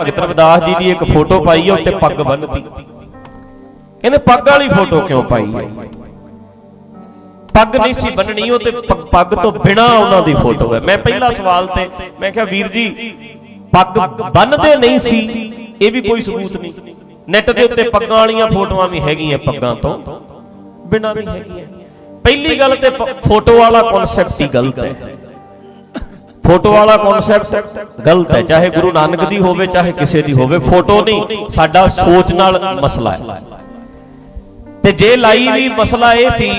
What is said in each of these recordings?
ਭਗਤ ਰਵਿਦਾਸ ਜੀ ਦੀ ਇੱਕ ਫੋਟੋ ਪਾਈ ਹੈ, ਉੱਤੇ ਪੱਗ ਬੰਨ੍ਹਤੀ ਕਹਿੰਦੇ, ਪੱਗ ਵਾਲੀ ਫੋਟੋ ਕਿਉਂ ਪਾਈ ਹੈ? ਪੱਗ ਨਹੀਂ ਸੀ ਬੰਨਣੀ, ਉਹ ਤੇ ਪੱਗ ਤੋਂ ਬਿਨਾ ਉਹਨਾਂ ਦੀ ਫੋਟੋ ਹੈ। ਮੈਂ ਪਹਿਲਾ ਸਵਾਲ ਤੇ ਮੈਂ ਕਿਹਾ, ਵੀਰ ਜੀ, ਪੱਗ ਬੰਨਦੇ ਨਹੀਂ ਸੀ, ਇਹ ਵੀ ਕੋਈ ਸਬੂਤ ਨਹੀਂ। ਨੈਟ ਦੇ ਉੱਤੇ ਪੱਗਾਂ ਵਾਲੀਆਂ ਫੋਟੋਆਂ ਵੀ ਹੈਗੀਆਂ ਪੱਗਾਂ ਤੋਂ, ਬਿਨਾ ਵੀ ਹੈਗੀਆਂ। ਪਹਿਲੀ ਗੱਲ ਤੇ ਫੋਟੋ ਵਾਲਾ ਕਨਸੈਪਟ ਹੀ ਗਲਤ ਹੈ। ਫੋਟੋ ਵਾਲਾ ਕਨਸੈਪਟ ਗਲਤ ਹੈ, ਚਾਹੇ ਗੁਰੂ ਨਾਨਕ ਦੀ ਹੋਵੇ, ਚਾਹੇ ਕਿਸੇ ਦੀ ਹੋਵੇ, ਫੋਟੋ ਨਹੀਂ, ਸਾਡਾ ਸੋਚ ਨਾਲ ਮਸਲਾ ਹੈ। ਤੇ ਜੇ ਲਾਈ ਵੀ ਮਸਲਾ ਇਹ ਸੀ,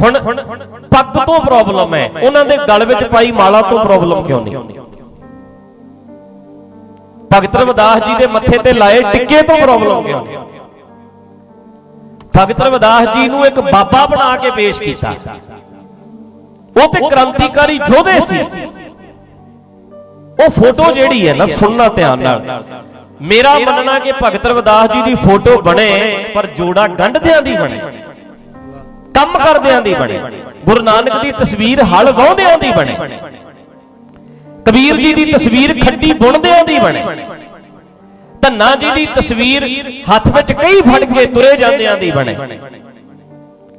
ਹੁਣ ਪੱਗ ਤੋਂ ਪ੍ਰੋਬਲਮ ਹੈ, ਉਹਨਾਂ ਦੇ ਗਲ ਵਿੱਚ ਪਾਈ ਮਾਲਾ ਤੋਂ ਪ੍ਰੋਬਲਮ ਕਿਉਂ ਨਹੀਂ? ਭਗਤ ਰਵਿਦਾਸ ਜੀ ਦੇ ਮੱਥੇ ਤੇ ਲਾਏ ਟਿੱਕੇ ਤੋਂ ਪ੍ਰੋਬਲਮ ਕਿਉਂ ਨਹੀਂ? ਭਗਤ ਰਵਿਦਾਸ ਜੀ ਨੂੰ ਇੱਕ ਬਾਬਾ ਬਣਾ ਕੇ ਪੇਸ਼ ਕੀਤਾ। ਉਹ ਤੇ ਕ੍ਰਾਂਤੀਕਾਰੀ ਯੋਧੇ ਸੀ। ਉਹ ਫੋਟੋ ਜਿਹੜੀ ਹੈ ਨਾ, ਸੁਣਨਾ ਧਿਆਨ ਨਾਲ। ਮੇਰਾ ਮੰਨਣਾ ਕਿ ਭਗਤ ਰਵਿਦਾਸ ਜੀ ਦੀ ਫੋਟੋ ਬਣੇ, ਪਰ ਜੋੜਾ ਗੰਢਦਿਆਂ ਦੀ ਬਣੇ, ਕੰਮ ਕਰਦਿਆਂ ਦੀ ਬਣੇ, ਗੁਰੂ ਨਾਨਕ ਦੀ ਤਸਵੀਰ ਹਲ ਵਾਹੁੰਦਿਆਂ ਦੀ ਬਣੇ, ਕਬੀਰ ਜੀ ਦੀ ਤਸਵੀਰ ਖੱਡੀ ਬੁਣਦਿਆਂ ਦੀ ਬਣੇ, ਧੰਨਾ ਜੀ ਦੀ ਤਸਵੀਰ ਹੱਥ ਵਿੱਚ ਕਈ ਫੜ ਕੇ ਤੁਰੇ ਜਾਂਦਿਆਂ ਦੀ ਬਣੇ।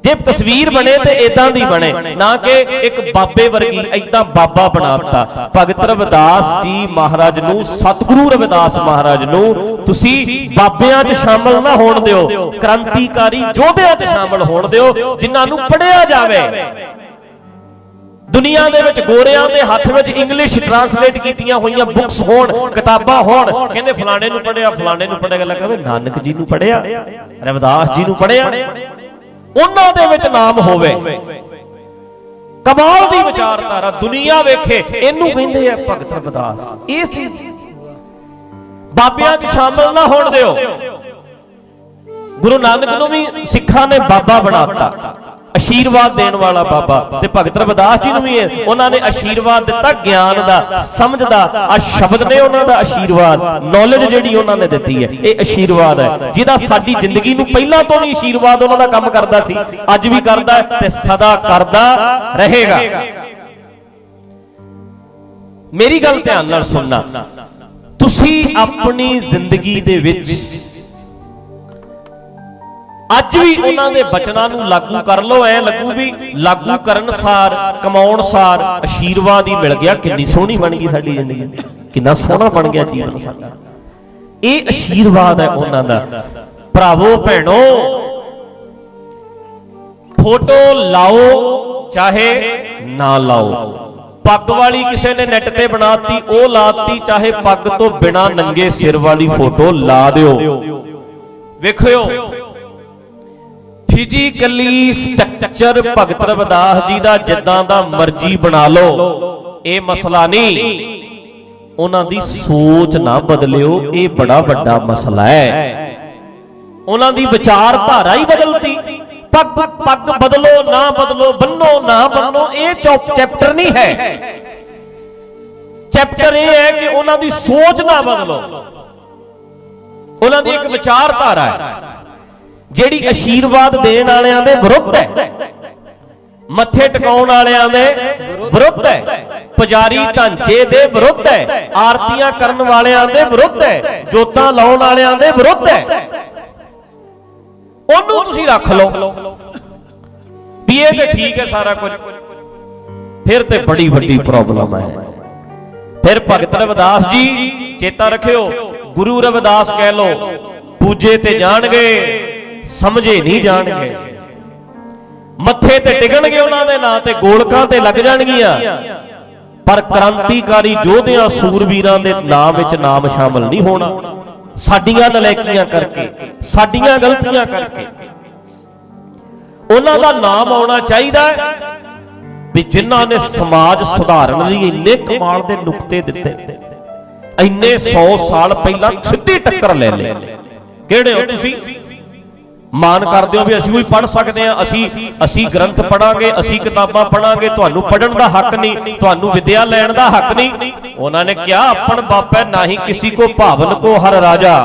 ਜੇ ਤਸਵੀਰ ਬਣੇ ਤੇ ਇਦਾਂ ਦੀ ਬਣੇ, ਨਾ ਕਿ ਇੱਕ ਬਾਬੇ ਵਰਗੀ ਇਦਾਂ ਬਾਬਾ ਬਣਾਤਾ ਭਗਤ ਰਵਿਦਾਸ ਜੀ ਮਹਾਰਾਜ ਨੂੰ, ਸਤਿਗੁਰੂ ਰਵਿਦਾਸ ਮਹਾਰਾਜ ਨੂੰ, ਤੁਸੀਂ ਬਾਬਿਆਂ 'ਚ ਸ਼ਾਮਲ ਨਾ ਹੋਣ ਦਿਓ, ਕ੍ਰਾਂਤੀਕਾਰੀ ਯੋਧਿਆਂ 'ਚ ਸ਼ਾਮਲ ਹੋਣ ਦਿਓ, ਜਿਨ੍ਹਾਂ ਨੂੰ ਪੜਿਆ ਜਾਵੇ। ਦੁਨੀਆ ਦੇ ਵਿੱਚ ਗੋਰਿਆਂ ਦੇ ਹੱਥ ਵਿੱਚ ਇੰਗਲਿਸ਼ ਟ੍ਰਾਂਸਲੇਟ ਕੀਤੀਆਂ ਹੋਈਆਂ ਬੁੱਕਸ ਹੋਣ, ਕਿਤਾਬਾਂ ਹੋਣ, ਕਹਿੰਦੇ ਫਲਾਣੇ ਨੂੰ ਪੜਿਆ ਫਲਾਣੇ ਨੂੰ ਪੜਿਆ ਗੱਲਾਂ ਕਹਿੰਦੇ ਨਾਨਕ ਜੀ ਨੂੰ ਪੜਿਆ ਰਵਿਦਾਸ ਜੀ ਨੂੰ ਪੜਿਆ ਉਹਨਾਂ ਦੇ ਵਿੱਚ ਨਾਮ ਹੋਵੇ। ਕਮਾਲ ਦੀ ਵਿਚਾਰਧਾਰਾ ਦੁਨੀਆ ਵੇਖੇ, ਇਹਨੂੰ ਕਹਿੰਦੇ ਆ ਭਗਤ ਰਵਿਦਾਸ। ਇਹ ਸੀ। ਬਾਬਿਆਂ 'ਚ ਸ਼ਾਮਲ ਨਾ ਹੋਣ ਦਿਓ। ਗੁਰੂ ਨਾਨਕ ਨੂੰ ਵੀ ਸਿੱਖਾਂ ਨੇ ਬਾਬਾ ਬਣਾਤਾ ਅਸ਼ੀਰਵਾਦ ਦੇਣ ਵਾਲਾ ਬਾਬਾ ਤੇ ਭਗਤ ਰਵਿਦਾਸ ਜੀ ਨੂੰ ਵੀ ਇਹ- ਉਹਨਾਂ ਨੇ ਅਸ਼ੀਰਵਾਦ ਦਿੱਤਾ, ਗਿਆਨ ਦਾ, ਸਮਝ ਦਾ ਆ ਸ਼ਬਦ ਨੇ ਉਹਨਾਂ ਦਾ ਅਸ਼ੀਰਵਾਦ ਨੌਲੇਜ ਜਿਹੜੀ ਉਹਨਾਂ ਨੇ ਦਿੱਤੀ ਹੈ, ਇਹ ਅਸ਼ੀਰਵਾਦ ਹੈ। ਜਿਹਦਾ ਸਾਡੀ ਜ਼ਿੰਦਗੀ ਨੂੰ ਪਹਿਲਾਂ ਤੋਂ ਵੀ ਅਸ਼ੀਰਵਾਦ ਉਹਨਾਂ ਦਾ ਕੰਮ ਕਰਦਾ ਸੀ, ਅੱਜ ਵੀ ਕਰਦਾ ਤੇ ਸਦਾ ਕਰਦਾ ਰਹੇਗਾ। ਮੇਰੀ ਗੱਲ ਧਿਆਨ ਨਾਲ ਸੁਣਨਾ। ਤੁਸੀਂ ਆਪਣੀ ਜ਼ਿੰਦਗੀ ਦੇ ਵਿੱਚ ਅੱਜ ਵੀ ਉਹਨਾਂ ਦੇ ਬਚਨਾਂ ਨੂੰ ਲਾਗੂ ਕਰ ਲਓ, ਐ ਲੱਗੂ ਵੀ ਲਾਗੂ ਕਰਨ ਸਾਰ, ਕਮਾਉਣ ਸਾਰ ਅਸ਼ੀਰਵਾਦ ਹੀ ਮਿਲ ਗਿਆ। ਕਿੰਨੀ ਸੋਹਣੀ ਬਣ ਗਈ ਸਾਡੀ ਜ਼ਿੰਦਗੀ। ਕਿੰਨਾ ਸੋਹਣਾ ਬਣ ਗਿਆ ਜੀਵਨ ਸਾਡਾ। ਇਹ ਅਸ਼ੀਰਵਾਦ ਹੈ ਉਹਨਾਂ ਦਾ। ਭਰਾਵੋ, ਭੈਣੋ, ਫੋਟੋ ਲਾਓ, ਚਾਹੇ ਨਾ ਲਾਓ। ਪੱਗ ਵਾਲੀ ਕਿਸੇ ਨੇ ਨੈਟ ਤੇ ਬਣਾਤੀ, ਉਹ ਲਾਤੀ, ਚਾਹੇ ਪੱਗ ਤੋਂ ਬਿਨਾ ਨੰਗੇ ਸਿਰ ਵਾਲੀ ਫੋਟੋ ਲਾ ਦਿਓ। ਵੇਖਿਓ ਫਿਜ਼ੀਕਲੀ ਸਟਰਕਚਰ ਭਗਤ ਰਵਿਦਾਸ ਜੀ ਦਾ ਜਿੱਦਾਂ ਦਾ ਮਰਜ਼ੀ ਬਣਾ ਲਓ। ਇਹ ਮਸਲਾ ਨਹੀਂ। ਉਹਨਾਂ ਦੀ ਸੋਚ ਨਾ ਬਦਲਿਓ, ਇਹ ਬੜਾ ਵੱਡਾ ਮਸਲਾ ਹੈ। ਉਹਨਾਂ ਦੀ ਵਿਚਾਰਧਾਰਾ ਹੀ ਬਦਲਤੀ। ਪੱਗ ਪੱਗ ਬਦਲੋ, ਨਾ ਬਦਲੋ, ਬੰਨੋ, ਨਾ ਬੰਨੋ, ਇਹ ਚੈਪਟਰ ਨਹੀਂ ਹੈ। ਚੈਪਟਰ ਇਹ ਹੈ ਕਿ ਉਹਨਾਂ ਦੀ ਸੋਚ ਨਾ ਬਦਲੋ। ਉਹਨਾਂ ਦੀ ਇੱਕ ਵਿਚਾਰਧਾਰਾ ਹੈ। ਜਿਹੜੀ ਅਸ਼ੀਰਵਾਦ ਦੇਣ ਵਾਲਿਆਂ ਦੇ ਵਿਰੁੱਧ ਹੈ। ਮੱਥੇ ਟਿਕਾਉਣ ਵਾਲਿਆਂ ਦੇ ਵਿਰੁੱਧ ਹੈ। ਪੁਜਾਰੀ ਢਾਂਚੇ ਦੇ ਵਿਰੁੱਧ ਹੈ। ਆਰਤੀਆਂ ਕਰਨ ਵਾਲਿਆਂ ਦੇ ਵਿਰੁੱਧ ਹੈ। ਜੋਤਾਂ ਲਾਉਣ ਵਾਲਿਆਂ ਦੇ ਵਿਰੁੱਧ ਹੈ। ਉਹਨੂੰ ਤੁਸੀਂ ਰੱਖ ਲਓ। ਵੀ ਇਹ ਤੇ ਠੀਕ ਹੈ ਸਾਰਾ ਕੁਝ। ਫਿਰ ਤੇ ਬੜੀ ਵੱਡੀ ਪ੍ਰੋਬਲਮ ਹੈ। ਫਿਰ ਭਗਤ ਰਵਿਦਾਸ ਜੀ ਚੇਤਾ ਰੱਖਿਓ। ਗੁਰੂ ਰਵਿਦਾਸ ਕਹਿ ਲੋ ਪੂਜੇ ਤੇ ਜਾਣਗੇ। ਸਮਝੇ ਨਹੀਂ ਜਾਣਗੇ। ਮੱਥੇ ਤੇ ਟਿਕਣਗੇ ਉਹਨਾਂ ਦੇ ਨਾਂ ਤੇ ਗੋਲਕਾਂ ਤੇ ਲੱਗ ਜਾਣਗੀਆਂ। ਪਰ ਕ੍ਰਾਂਤੀਕਾਰੀ ਯੋਧਿਆਂ ਸੂਰਬੀਰਾਂ ਦੇ ਨਾਮ ਵਿੱਚ ਨਾਮ ਸ਼ਾਮਲ ਨਹੀਂ ਹੋਣਾ। ਸਾਡੀਆਂ ਨਲਾਇਕੀਆਂ ਕਰਕੇ ਸਾਡੀਆਂ ਗਲਤੀਆਂ ਕਰਕੇ। ਉਹਨਾਂ ਦਾ ਨਾਮ ਆਉਣਾ ਚਾਹੀਦਾ ਹੈ ਵੀ ਜਿਨ੍ਹਾਂ ਨੇ ਸਮਾਜ ਸੁਧਾਰਨ ਲਈ ਇੰਨੇ ਕਮਾਲ ਦੇ ਨੁਕਤੇ ਦਿੱਤੇ। ਇੰਨੇ 100 ਸਾਲ ਪਹਿਲਾਂ ਸਿੱਧੀ ਟੱਕਰ ਲੈ ਲਈ ਕਿਹੜੇ ਹੋ ਤੁਸੀਂ? ਮਾਨ ਕਰਦੇ ਹੋ ਵੀ ਅਸੀਂ ਵੀ ਪੜ ਸਕਦੇ ਹਾਂ ਅਸੀਂ ਅਸੀਂ ਗ੍ਰੰਥ ਪੜਾਂਗੇ ਅਸੀਂ ਕਿਤਾਬਾਂ ਪੜਾਂਗੇ ਤੁਹਾਨੂੰ ਪੜਨ ਦਾ ਹੱਕ ਨਹੀਂ ਤੁਹਾਨੂੰ ਵਿਦਿਆ ਲੈਣ ਦਾ ਹੱਕ ਨਹੀਂ। ਉਹਨਾਂ ਨੇ ਕਿਹਾ ਆਪਣ ਬਾਪੈ ਨਾਹੀ ਕਿਸੇ ਕੋ ਭਾਵਨ ਕੋ ਹਰ ਰਾਜਾ।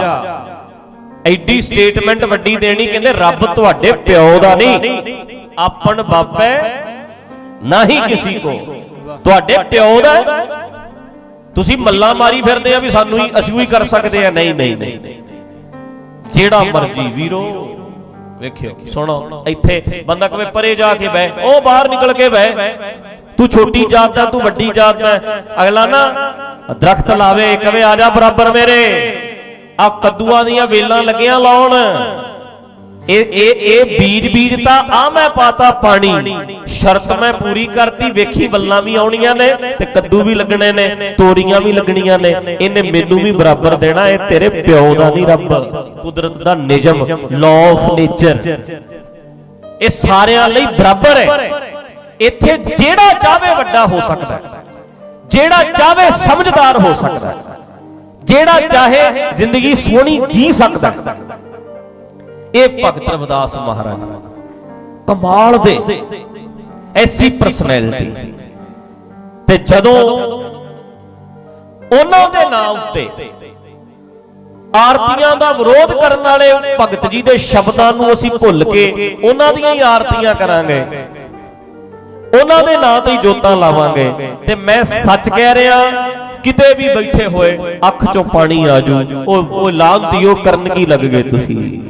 ਐਡੀ ਸਟੇਟਮੈਂਟ ਵੱਡੀ ਦੇਣੀ ਕਹਿੰਦੇ ਰੱਬ ਤੁਹਾਡੇ ਪਿਓ ਦਾ ਨਹੀਂ। ਆਪਣ ਬਾਪੈ ਨਾਹੀ ਕਿਸੇ ਕੋ। ਤੁਹਾਡੇ ਪਿਓ ਦਾ। ਤੁਸੀਂ ਮੱਲਾ ਮਾਰੀ ਫਿਰਦੇ ਆ ਵੀ ਸਾਨੂੰ ਹੀ ਅਸੀਂ ਹੀ ਕਰ ਸਕਦੇ ਆ। ਨਹੀਂ ਨਹੀਂ ਨਹੀਂ ਜਿਹੜਾ ਮਰਜ਼ੀ ਵੀਰੋ ਵੇਖਿਓ ਸੁਣੋ ਇੱਥੇ ਬੰਦਾ ਕਵੇ ਪਰੇ ਜਾ ਕੇ ਬਹਿ ਉਹ ਬਾਹਰ ਨਿਕਲ ਕੇ ਬਹਿ। ਤੂੰ ਛੋਟੀ ਜਾਤ ਦਾ ਤੂੰ ਵੱਡੀ ਜਾਤ ਦਾ ਅਗਲਾ ਨਾ ਦਰਖਤ ਲਾਵੇ ਕਵੇ ਆ ਜਾ ਬਰਾਬਰ ਮੇਰੇ। ਆ ਕੱਦੂਆਂ ਦੀਆਂ ਵੇਲਾਂ ਲੱਗੀਆਂ ਲਾਉਣ। ਇਹ ਇਹ ਇਹ ਬੀਜ ਬੀਜ ਤਾਂ ਆ ਮੈਂ ਪਾਤਾ ਪਾਣੀ। ਸ਼ਰਤ ਮੈਂ ਪੂਰੀ ਕਰਤੀ, ਵੇਖੀ ਬੱਲਾਂ ਵੀ ਆਉਣੀਆਂ ਨੇ ਤੇ ਕੱਦੂ ਵੀ ਲੱਗਣੇ ਨੇ, ਤੋਰੀਆਂ ਵੀ ਲੱਗਣੀਆਂ ਨੇ। ਇਹਨੇ ਮੈਨੂੰ ਵੀ ਬਰਾਬਰ ਦੇਣਾ, ਇਹ ਤੇਰੇ ਪਿਓ ਦਾ ਨਹੀਂ ਰੱਬ। ਕੁਦਰਤ ਦਾ ਨਿਯਮ ਲਾਅ ਆਫ ਨੇਚਰ ਇਹ ਸਾਰਿਆਂ ਲਈ ਬਰਾਬਰ ਹੈ। ਇੱਥੇ ਜਿਹੜਾ ਚਾਹਵੇ ਵੱਡਾ ਹੋ ਸਕਦਾ ਹੈ। ਜਿਹੜਾ ਚਾਹਵੇ ਸਮਝਦਾਰ ਹੋ ਸਕਦਾ ਹੈ। ਜਿਹੜਾ ਚਾਹੇ ਜ਼ਿੰਦਗੀ ਸੋਹਣੀ ਜੀ ਸਕਦਾ ਹੈ। ਇਹ ਭਗਤ ਰਵਿਦਾਸ ਮਹਾਰਾਜ ਕਮਾਲ ਦੇ ਐਸੀ ਪਰਸਨੈਲਿਟੀ ਤੇ ਜਦੋਂ ਉਹਨਾਂ ਦੇ ਨਾਂ ਉੱਤੇ ਆਰਤੀਆਂ ਦਾ ਵਿਰੋਧ ਕਰਨ ਵਾਲੇ ਭਗਤ ਜੀ ਦੇ ਸ਼ਬਦਾਂ ਨੂੰ ਅਸੀਂ ਭੁੱਲ ਕੇ ਉਹਨਾਂ ਦੀਆਂ ਹੀ ਆਰਤੀਆਂ ਕਰਾਂਗੇ। ਉਹਨਾਂ ਦੇ ਨਾਂ ਤੇ ਹੀ ਜੋਤਾਂ ਲਾਵਾਂਗੇ। ਤੇ ਮੈਂ ਸੱਚ ਕਹਿ ਰਿਹਾ, ਕਿਤੇ ਵੀ ਬੈਠੇ ਹੋਏ ਅੱਖ ਚੋਂ ਪਾਣੀ ਆਜੂ ਉਹ ਉਹ ਲਾਂਤੀਓ ਕਰਨ ਕੀ ਲੱਗ ਗਏ ਤੁਸੀਂ?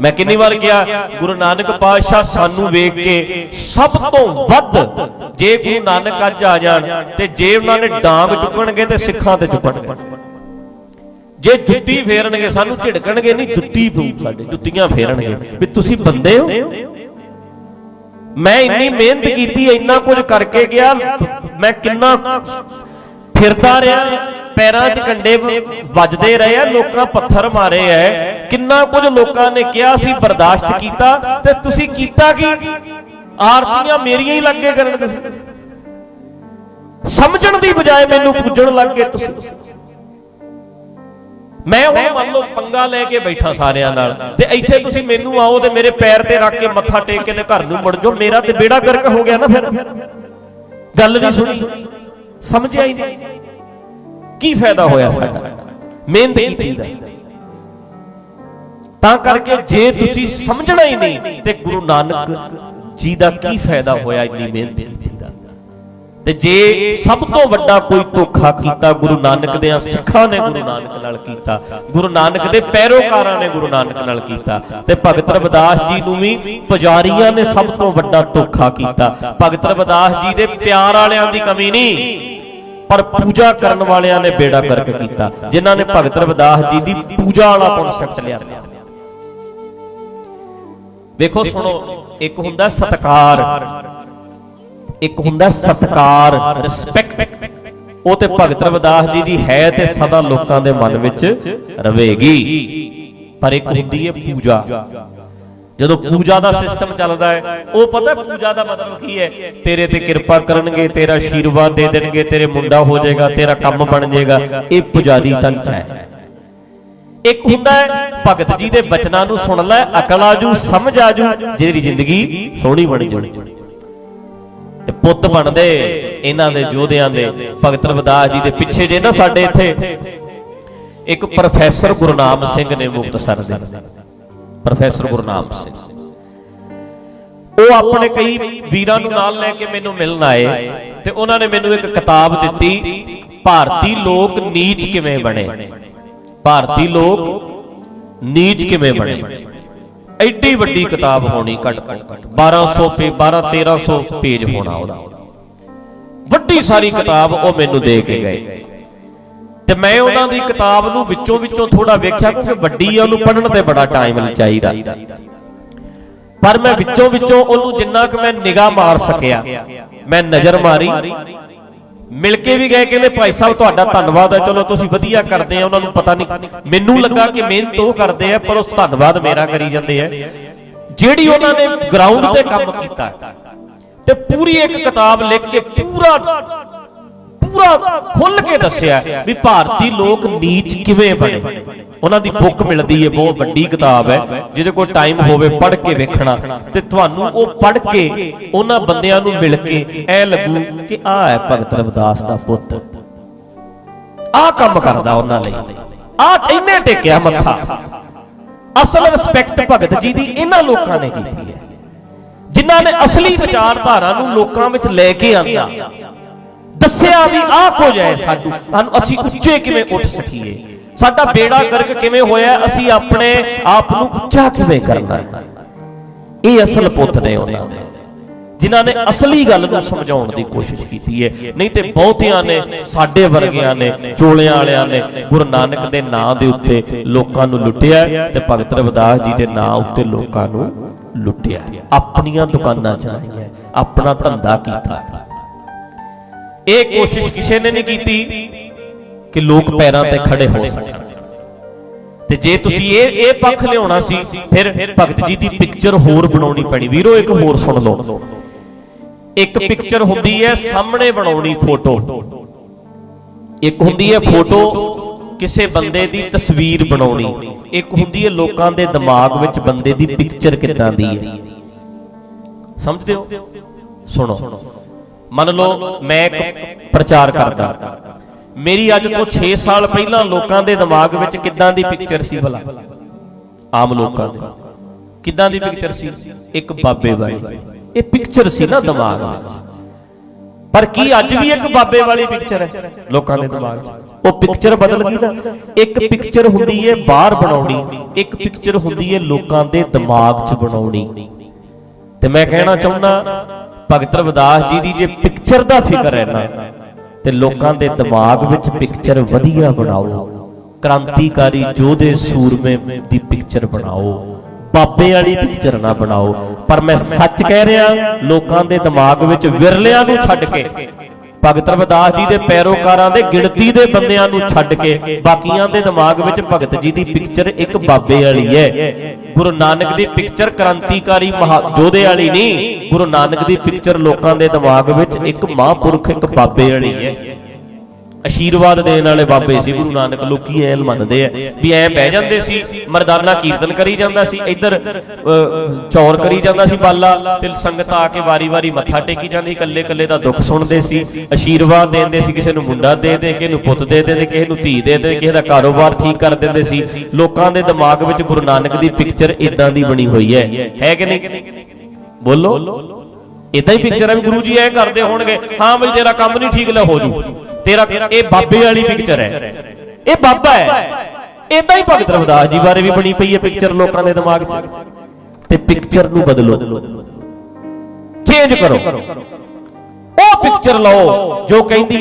ਮੈਂ ਕਿੰਨੀ ਵਾਰ ਕਿਹਾ, ਗੁਰੂ ਨਾਨਕ ਪਾਤਸ਼ਾਹ ਸਾਨੂੰ ਵੇਖ ਕੇ ਸਭ ਤੋਂ ਵੱਧ ਜੇ ਗੁਰੂ ਨਾਨਕ ਅੱਜ ਆ ਜਾਣ ਤੇ ਜੇ ਉਹਨਾਂ ਨੇ ਡਾਂਗ ਚੁੱਕਣਗੇ ਤੇ ਸਿੱਖਾਂ ਤੇ ਚੁੱਕਣਗੇ। ਜੇ ਜੁੱਤੀ ਫੇਰਨਗੇ, ਸਾਨੂੰ ਝਿੜਕਣਗੇ ਨਹੀਂ, ਜੁੱਤੀ ਫੂ ਸਾਡੇ, ਜੁੱਤੀਆਂ ਫੇਰਨਗੇ। ਵੀ ਤੁਸੀਂ ਬੰਦੇ ਹੋ? ਮੈਂ ਇੰਨੀ ਮਿਹਨਤ ਕੀਤੀ, ਇੰਨਾ ਕੁਝ ਕਰਕੇ ਗਿਆ, ਮੈਂ ਕਿੰਨਾ ਫਿਰਦਾ ਰਿਹਾ। ਪੈਰਾਂ 'ਚ ਕੰਡੇ ਵੱਜਦੇ ਰਹੇ ਆ, ਲੋਕਾਂ ਪੱਥਰ ਮਾਰੇ ਐ। ਕਿੰਨਾ ਕੁਝ ਲੋਕਾਂ ਨੇ ਕਿਹਾ ਸੀ, ਬਰਦਾਸ਼ਤ ਕੀਤਾ। ਤੇ ਤੁਸੀਂ ਕੀਤਾ ਕੀ? ਆਰਤੀਆਂ ਮੇਰੀਆਂ ਹੀ ਲੱਗੇ ਕਰਨ ਤੁਸੀਂ ਸਮਝਣ ਦੀ ਬਜਾਏ ਮੈਨੂੰ ਪੂਜਣ ਲੱਗ ਗਏ ਤੁਸੀਂ। ਮੈਂ ਹੁਣ ਮੰਨ ਲਓ ਪੰਗਾ ਲੈ ਕੇ ਬੈਠਾ ਸਾਰਿਆਂ ਨਾਲ। ਤੇ ਇੱਥੇ ਤੁਸੀਂ ਮੈਨੂੰ ਆਓ ਤੇ ਮੇਰੇ ਪੈਰ ਤੇ ਰੱਖ ਕੇ ਮੱਥਾ ਟੇਕ ਕੇ ਤੇ ਘਰ ਨੂੰ ਮੁੜ ਜਾਓ। ਮੇਰਾ ਤੇ ਬੇੜਾ ਗਰਕ ਹੋ ਗਿਆ ਨਾ ਫਿਰ। ਗੱਲ ਨਹੀਂ ਸੁਣੀ। ਸਮਝਿਆ ਹੀ ਨਹੀਂ। ਕੀ ਫਾਇਦਾ ਹੋਇਆ ਸਾਡਾ? ਮਿਹਨਤ ਕੀਤੀ ਦਾ। ਤਾਂ ਕਰਕੇ ਜੇ ਤੁਸੀਂ ਸਮਝਣਾ ਹੀ ਨਹੀਂ ਤੇ ਗੁਰੂ ਨਾਨਕ ਜੀ ਦਾ ਕੀ ਫਾਇਦਾ ਹੋਇਆ ਇੰਨੀ ਮਿਹਨਤ ਕੀਤੀ ਦਾ? ਤੇ ਜੇ ਸਭ ਤੋਂ ਵੱਡਾ ਕੋਈ ਧੋਖਾ ਕੀਤਾ ਗੁਰੂ ਨਾਨਕ ਦੇ ਸਿੱਖਾਂ ਨੇ ਗੁਰੂ ਨਾਨਕ ਨਾਲ ਕੀਤਾ। ਗੁਰੂ ਨਾਨਕ ਦੇ ਪੈਰੋਕਾਰਾਂ ਨੇ ਗੁਰੂ ਨਾਨਕ ਨਾਲ ਕੀਤਾ। ਤੇ ਭਗਤ ਰਵਿਦਾਸ ਜੀ ਨੂੰ ਵੀ ਪੁਜਾਰੀਆਂ ਨੇ ਸਭ ਤੋਂ ਵੱਡਾ ਧੋਖਾ ਕੀਤਾ। ਭਗਤ ਰਵਿਦਾਸ ਜੀ ਦੇ ਪਿਆਰ ਵਾਲਿਆਂ ਦੀ ਕਮੀ ਨਹੀਂ। ਪਰ ਪੂਜਾ ਕਰਨ ਵਾਲਿਆਂ ਨੇ ਬੇੜਾ ਗਰਕ ਕੀਤਾ। ਜਿਨ੍ਹਾਂ ਨੇ ਭਗਤ ਰਵਿਦਾਸ ਜੀ ਦੀ ਪੂਜਾ ਵਾਲਾ ਕਨਸੈਪਟ ਲਿਆ। ਵੇਖੋ ਸੁਣੋ, ਇੱਕ ਹੁੰਦਾ ਸਤਕਾਰ, ਇੱਕ ਹੁੰਦਾ ਸਤਕਾਰ ਰਿਸਪੈਕਟ ਉਹ ਤੇ ਭਗਤ ਰਵਿਦਾਸ ਜੀ ਦੀ ਹੈ ਤੇ ਸਦਾ ਲੋਕਾਂ ਦੇ ਮਨ ਵਿੱਚ ਰਵੇਗੀ। ਪਰ ਇੱਕ ਹੁੰਦੀ ਹੈ ਪੂਜਾ। ਜਦੋਂ ਪੂਜਾ ਦਾ ਸਿਸਟਮ ਚੱਲਦਾ ਹੈ ਉਹ ਪਤਾ ਪੂਜਾ ਦਾ ਮਤਲਬ ਕੀ ਹੈ? ਤੇਰੇ ਤੇ ਕਿਰਪਾ ਕਰਨਗੇ ਤੇਰਾ ਆਸ਼ੀਰਵਾਦ ਦੇ ਦੇਣਗੇ ਤੇਰੇ ਮੁੰਡਾ ਹੋ ਜਾਏਗਾ ਤੇਰਾ ਕੰਮ ਬਣ ਜਾਏਗਾ। ਇਹ ਪੁਜਾਰੀ ਤੰਤ ਹੈ। ਇੱਕ ਹੁੰਦਾ ਹੈ ਭਗਤ ਜੀ ਦੇ ਬਚਨਾਂ ਨੂੰ ਸੁਣ ਲੈ ਅਕਲ ਆਜੂ ਸਮਝ ਆਜੂ ਜਿਹੜੀ ਜ਼ਿੰਦਗੀ ਸੋਹਣੀ ਬਣ ਜਾਣੀ ਤੇ ਪੁੱਤ ਬਣਦੇ ਇਹਨਾਂ ਦੇ ਯੋਧਿਆਂ ਦੇ ਭਗਤ ਰਵਿਦਾਸ ਜੀ ਦੇ ਪਿੱਛੇ ਜੇ ਨਾ ਸਾਡੇ ਇੱਥੇ। ਇੱਕ ਪ੍ਰੋਫੈਸਰ ਗੁਰਨਾਮ ਸਿੰਘ ਨੇ ਮੁਕਤਸਰ ਦੇ। ਪ੍ਰੋਫੈਸਰ ਗੁਰਨਾਮ ਸਿੰਘ। ਉਹ ਆਪਣੇ ਕਈ ਵੀਰਾਂ ਨੂੰ ਨਾਲ ਲੈ ਕੇ ਮੈਨੂੰ ਮਿਲਣ ਆਏ ਤੇ ਉਹਨਾਂ ਨੇ ਮੈਨੂੰ ਇੱਕ ਕਿਤਾਬ ਦਿੱਤੀ, ਭਾਰਤੀ ਲੋਕ ਨੀਚ ਕਿਵੇਂ ਬਣੇ? ਭਾਰਤੀ ਲੋਕ ਨੀਚ ਕਿਵੇਂ ਬਣੇ? ਐਡੀ ਵੱਡੀ ਕਿਤਾਬ ਹੋਣੀ ਘੱਟ ਤੋਂ ਘੱਟ। 1200 ਪੇ 12 1300 ਪੇਜ ਹੋਣਾ ਉਹਦਾ। ਵੱਡੀ ਸਾਰੀ ਕਿਤਾਬ ਉਹ ਮੈਨੂੰ ਦੇ ਕੇ ਗਏ। ਤੇ ਮੈਂ ਉਹਨਾਂ ਦੀ ਕਿਤਾਬ ਨੂੰ ਵਿੱਚੋਂ ਵਿੱਚੋਂ ਥੋੜਾ ਵੇਖਿਆ ਕਿਉਂਕਿ ਵੱਡੀ ਆ ਉਹਨੂੰ ਪੜ੍ਹਨ ਤੇ ਬੜਾ ਟਾਈਮ ਚਾਹੀਦਾ। ਪਰ ਮੈਂ ਵਿੱਚੋਂ ਵਿੱਚੋਂ ਉਹਨੂੰ ਜਿੰਨਾ ਕਿ ਮੈਂ ਨਿਗਾਹ ਮਾਰ ਸਕਿਆ, ਮੈਂ ਨਜ਼ਰ ਮਾਰੀ। ਮਿਲ ਕੇ ਵੀ ਗਏ, ਕਹਿੰਦੇ ਭਾਈ ਸਾਹਿਬ, ਤੁਹਾਡਾ ਧੰਨਵਾਦ ਹੈ। ਚਲੋ ਤੁਸੀਂ ਵਧੀਆ ਕਰਦੇ ਆ, ਉਹਨਾਂ ਨੂੰ ਪਤਾ ਨਹੀਂ। ਮੈਨੂੰ ਲੱਗਾ ਕਿ ਮਿਹਨਤ ਉਹ ਕਰਦੇ ਆ, ਪਰ ਉਸ ਧੰਨਵਾਦ ਮੇਰਾ ਕਰੀ ਜਾਂਦੇ ਆ। ਜਿਹੜੀ ਉਹਨਾਂ ਨੇ ਗਰਾਊਂਡ ਤੇ ਕੰਮ ਕੀਤਾ, ਤੇ ਪੂਰੀ ਇੱਕ ਕਿਤਾਬ ਲਿਖ ਕੇ ਪੂਰਾ ਪੂਰਾ ਖੁੱਲ ਕੇ ਦੱਸਿਆ ਵੀ ਭਾਰਤੀ ਲੋਕ ਨੀਚ ਕਿਵੇਂ ਬਣੇ। ਉਹਨਾਂ ਦੀ ਬੁੱਕ ਮਿਲਦੀ ਹੈ, ਬਹੁਤ ਵੱਡੀ ਕਿਤਾਬ ਹੈ। ਜਿਹਦੇ ਕੋਲ ਟਾਈਮ ਹੋਵੇ, ਪੜ੍ਹ ਕੇ ਵੇਖਣਾ। ਤੇ ਤੁਹਾਨੂੰ ਉਹ ਪੜ੍ਹ ਕੇ ਉਹਨਾਂ ਬੰਦਿਆਂ ਨੂੰ ਮਿਲ ਕੇ ਐ ਲੱਗੂ ਕਿ ਆਹ ਹੈ ਭਗਤ ਰਵਿਦਾਸ ਦਾ ਪੁੱਤ। ਆਹ ਕੰਮ ਕਰਦਾ ਉਹਨਾਂ ਲਈ। ਆਹ ਇੰਨੇ ਟੇਕਿਆ ਮੱਥਾ। ਅਸਲ ਰਿਸਪੈਕਟ ਭਗਤ ਜੀ ਦੀ ਇਹਨਾਂ ਲੋਕਾਂ ਨੇ ਕੀਤੀ ਹੈ। ਜਿਨ੍ਹਾਂ ਨੇ ਅਸਲੀ ਵਿਚਾਰਧਾਰਾ ਨੂੰ ਲੋਕਾਂ ਵਿੱਚ ਲੈ ਕੇ ਆਂਦਾ। ਦੱਸਿਆ ਵੀ ਆਹ ਕੁਝ ਹੈ ਸਾਨੂੰ ਸਾਨੂੰ ਅਸੀਂ ਉੱਚੇ ਕਿਵੇਂ ਉੱਠ ਸਕੀਏ? ਸਾਡਾ ਬੇੜਾ ਗਰਕ ਕਿਵੇਂ ਹੋਇਆ? ਅਸੀਂ ਆਪਣੇ ਆਪ ਨੂੰ ਉੱਚਾ ਕਿਵੇਂ ਕਰਨਾ ਹੈ? ਇਹ ਅਸਲ ਪੁੱਤ ਨੇ ਉਹਨਾਂ ਦੇ। ਜਿਨ੍ਹਾਂ ਨੇ ਅਸਲੀ ਗੱਲ ਨੂੰ ਸਮਝਾਉਣ ਦੀ ਕੋਸ਼ਿਸ਼ ਕੀਤੀ ਹੈ। ਨਹੀਂ ਤੇ ਬਹੁਤਿਆਂ ਨੇ ਸਾਡੇ ਵਰਗਿਆਂ ਨੇ, ਚੋਲਿਆਂ ਵਾਲਿਆਂ ਨੇ, ਗੁਰੂ ਨਾਨਕ ਦੇ ਨਾਂ ਦੇ ਉੱਤੇ ਲੋਕਾਂ ਨੂੰ ਲੁੱਟਿਆ ਤੇ ਭਗਤ ਰਵਿਦਾਸ ਜੀ ਦੇ ਨਾਂ ਉੱਤੇ ਲੋਕਾਂ ਨੂੰ ਲੁੱਟਿਆ ਆਪਣੀਆਂ ਦੁਕਾਨਾਂ ਚਲਾਈਆਂ ਆਪਣਾ ਧੰਦਾ ਕੀਤਾ ਇਹ ਕੋਸ਼ਿਸ਼ ਕਿਸੇ ਨੇ ਨਹੀਂ ਕੀਤੀ ਕਿ ਲੋਕ ਪੈਰਾਂ ਤੇ ਖੜੇ ਹੋ ਸਕਣ। ਤੇ ਜੇ ਤੁਸੀਂ ਇਹ ਇਹ ਪੱਖ ਲਿਆਉਣਾ ਸੀ, ਫਿਰ ਭਗਤ ਜੀ ਦੀ ਪਿਕਚਰ ਹੋਰ ਬਣਾਉਣੀ ਪੈਣੀ। ਵੀਰੋ, ਇੱਕ ਹੋਰ ਸੁਣ ਲਓ। ਇੱਕ ਪਿਕਚਰ ਹੁੰਦੀ ਹੈ, ਸਾਹਮਣੇ ਬਣਾਉਣੀ ਫੋਟੋ ਇੱਕ ਹੁੰਦੀ ਹੈ ਫੋਟੋ ਕਿਸੇ ਬੰਦੇ ਦੀ ਤਸਵੀਰ ਬਣਾਉਣੀ। ਇੱਕ ਹੁੰਦੀ ਹੈ ਲੋਕਾਂ ਦੇ ਦਿਮਾਗ ਵਿੱਚ ਬੰਦੇ ਦੀ ਪਿਕਚਰ ਕਿੱਦਾਂ ਦੀ ਹੈ। ਸਮਝਦੇ ਹੋ? ਸੁਣੋ। ਮੰਨ ਲਓ ਮੈਂ ਇੱਕ ਪ੍ਰਚਾਰ ਕਰਦਾ। ਮੇਰੀ ਅੱਜ ਤੋਂ 6 ਸਾਲ ਪਹਿਲਾਂ ਲੋਕਾਂ ਦੇ ਦਿਮਾਗ ਵਿੱਚ ਕਿੱਦਾਂ ਦੀ ਪਿਕਚਰ ਸੀ ਭਲਾ? ਆਮ ਲੋਕਾਂ ਦੇ। ਕਿੱਦਾਂ ਦੀ ਪਿਕਚਰ ਸੀ? ਇੱਕ ਬਾਬੇ ਵਾਲੀ। ਇਹ ਪਿਕਚਰ ਸੀ ਨਾ ਦਿਮਾਗ ਵਿੱਚ। ਪਰ ਕੀ ਅੱਜ ਵੀ ਇੱਕ ਬਾਬੇ ਵਾਲੀ ਪਿਕਚਰ ਹੈ ਲੋਕਾਂ ਦੇ ਦਿਮਾਗ 'ਚ ਉਹ ਪਿਕਚਰ ਬਦਲ ਗਈ ਨਾ ਇੱਕ ਪਿਕਚਰ ਹੁੰਦੀ ਹੈ ਬਾਹਰ ਬਣਾਉਣੀ, ਇੱਕ ਪਿਕਚਰ ਹੁੰਦੀ ਹੈ ਲੋਕਾਂ ਦੇ ਦਿਮਾਗ 'ਚ ਬਣਾਉਣੀ। ਤੇ ਮੈਂ ਕਹਿਣਾ ਚਾਹੁੰਦਾ ਭਗਤ ਰਵਿਦਾਸ ਜੀ ਦੀ ਜੇ ਪਿਕਚਰ ਦਾ ਫਿਕਰ ਹੈ ਨਾ, ਤੇ ਲੋਕਾਂ ਦੇ ਦਿਮਾਗ ਵਿੱਚ ਪਿਕਚਰ ਵਧੀਆ ਬਣਾਓ। ਕ੍ਰਾਂਤੀਕਾਰੀ ਯੋਧੇ ਸੂਰਮੇ ਦੀ ਪਿਕਚਰ ਬਣਾਓ। ਬਾਬੇ ਵਾਲੀ ਪਿਕਚਰ ਨਾ ਬਣਾਓ। ਪਰ ਮੈਂ ਸੱਚ ਕਹਿ ਰਿਹਾ, ਲੋਕਾਂ ਦੇ ਦਿਮਾਗ ਵਿੱਚ ਵਿਰਲਿਆਂ ਨੂੰ ਛੱਡ ਕੇ ਭਗਤ ਰਵਿਦਾਸ ਜੀ ਦੇ ਪੈਰੋਕਾਰਾਂ ਦੇ ਗਿਣਤੀ ਦੇ ਬੰਦਿਆਂ ਨੂੰ ਛੱਡ ਕੇ ਬਾਕੀਆਂ ਦੇ ਦਿਮਾਗ ਵਿੱਚ ਭਗਤ ਜੀ ਦੀ ਪਿਕਚਰ ਇੱਕ ਬਾਬੇ ਵਾਲੀ ਹੈ। ਗੁਰੂ ਨਾਨਕ ਦੀ ਪਿਕਚਰ ਕ੍ਰਾਂਤੀਕਾਰੀ ਮਹਾ ਯੋਧੇ ਵਾਲੀ ਨਹੀਂ, ਗੁਰੂ ਨਾਨਕ ਦੀ ਪਿਕਚਰ ਲੋਕਾਂ ਦੇ ਦਿਮਾਗ ਵਿੱਚ ਇੱਕ ਮਹਾਂਪੁਰਖ, ਇੱਕ ਬਾਬੇ ਵਾਲੀ ਹੈ। ਅਸ਼ੀਰਵਾਦ ਦੇਣ ਵਾਲੇ ਬਾਬੇ ਸੀ ਗੁਰੂ ਨਾਨਕ ਲੋਕੀ ਐ ਮੰਨਦੇ ਆ ਵੀ ਐ ਬਹਿ ਜਾਂਦੇ ਸੀ ਮਰਦਾਨਾ ਕੀਰਤਨ ਕਰੀ ਜਾਂਦਾ ਸੀ ਇੱਧਰ ਚੌਰ ਕਰੀ ਜਾਂਦਾ ਸੀ ਬਾਲਾ ਤੇ ਸੰਗਤ ਆ ਕੇ ਵਾਰੀ-ਵਾਰੀ ਮੱਥਾ ਟੇਕੀ ਜਾਂਦੀ ਇਕੱਲੇ ਇਕੱਲੇ ਦਾ ਦੁੱਖ ਸੁਣਦੇ ਸੀ ਅਸ਼ੀਰਵਾਦ ਦਿੰਦੇ ਸੀ ਕਿਸੇ ਨੂੰ ਮੁੰਡਾ ਦੇ ਦੇ ਕਿਸੇ ਨੂੰ ਪੁੱਤ ਦੇ ਦੇ ਕਿਸੇ ਨੂੰ ਧੀ ਦੇ ਦੇ ਕਿਸੇ ਦਾ ਕਾਰੋਬਾਰ ਠੀਕ ਕਰ ਦਿੰਦੇ ਸੀ। ਲੋਕਾਂ ਦੇ ਦਿਮਾਗ ਵਿੱਚ ਗੁਰੂ ਨਾਨਕ ਦੀ ਪਿਕਚਰ ਇਦਾਂ ਦੀ ਬਣੀ ਹੋਈ ਹੈ। ਹੈ ਕਿ ਨਹੀਂ? ਬੋਲੋ। ਇਦਾਂ ਹੀ ਪਿਕਚਰ ਹੈ ਵੀ ਗੁਰੂ ਜੀ ਐ ਕਰਦੇ ਹੋਣਗੇ। ਹਾਂ ਬਈ ਤੇਰਾ ਕੰਮ ਨਹੀਂ ਠੀਕ ਲੈ ਹੋ ਜੂ ਤੇਰਾ ਇਹ ਬਾਬੇ ਵਾਲੀ ਪਿਕਚਰ ਹੈ। ਇਹ ਬਾਬਾ ਹੈ। ਇਦਾਂ ਹੀ ਭਗਤ ਰਵਿਦਾਸ ਜੀ ਬਾਰੇ ਵੀ ਬਣੀ ਪਈ ਹੈ ਪਿਕਚਰ ਲੋਕਾਂ ਦੇ ਦਿਮਾਗ 'ਚ। ਤੇ ਪਿਕਚਰ ਨੂੰ ਬਦਲੋ। ਚੇਂਜ ਕਰੋ। ਉਹ ਪਿਕਚਰ ਲਓ ਜੋ ਕਹਿੰਦੀ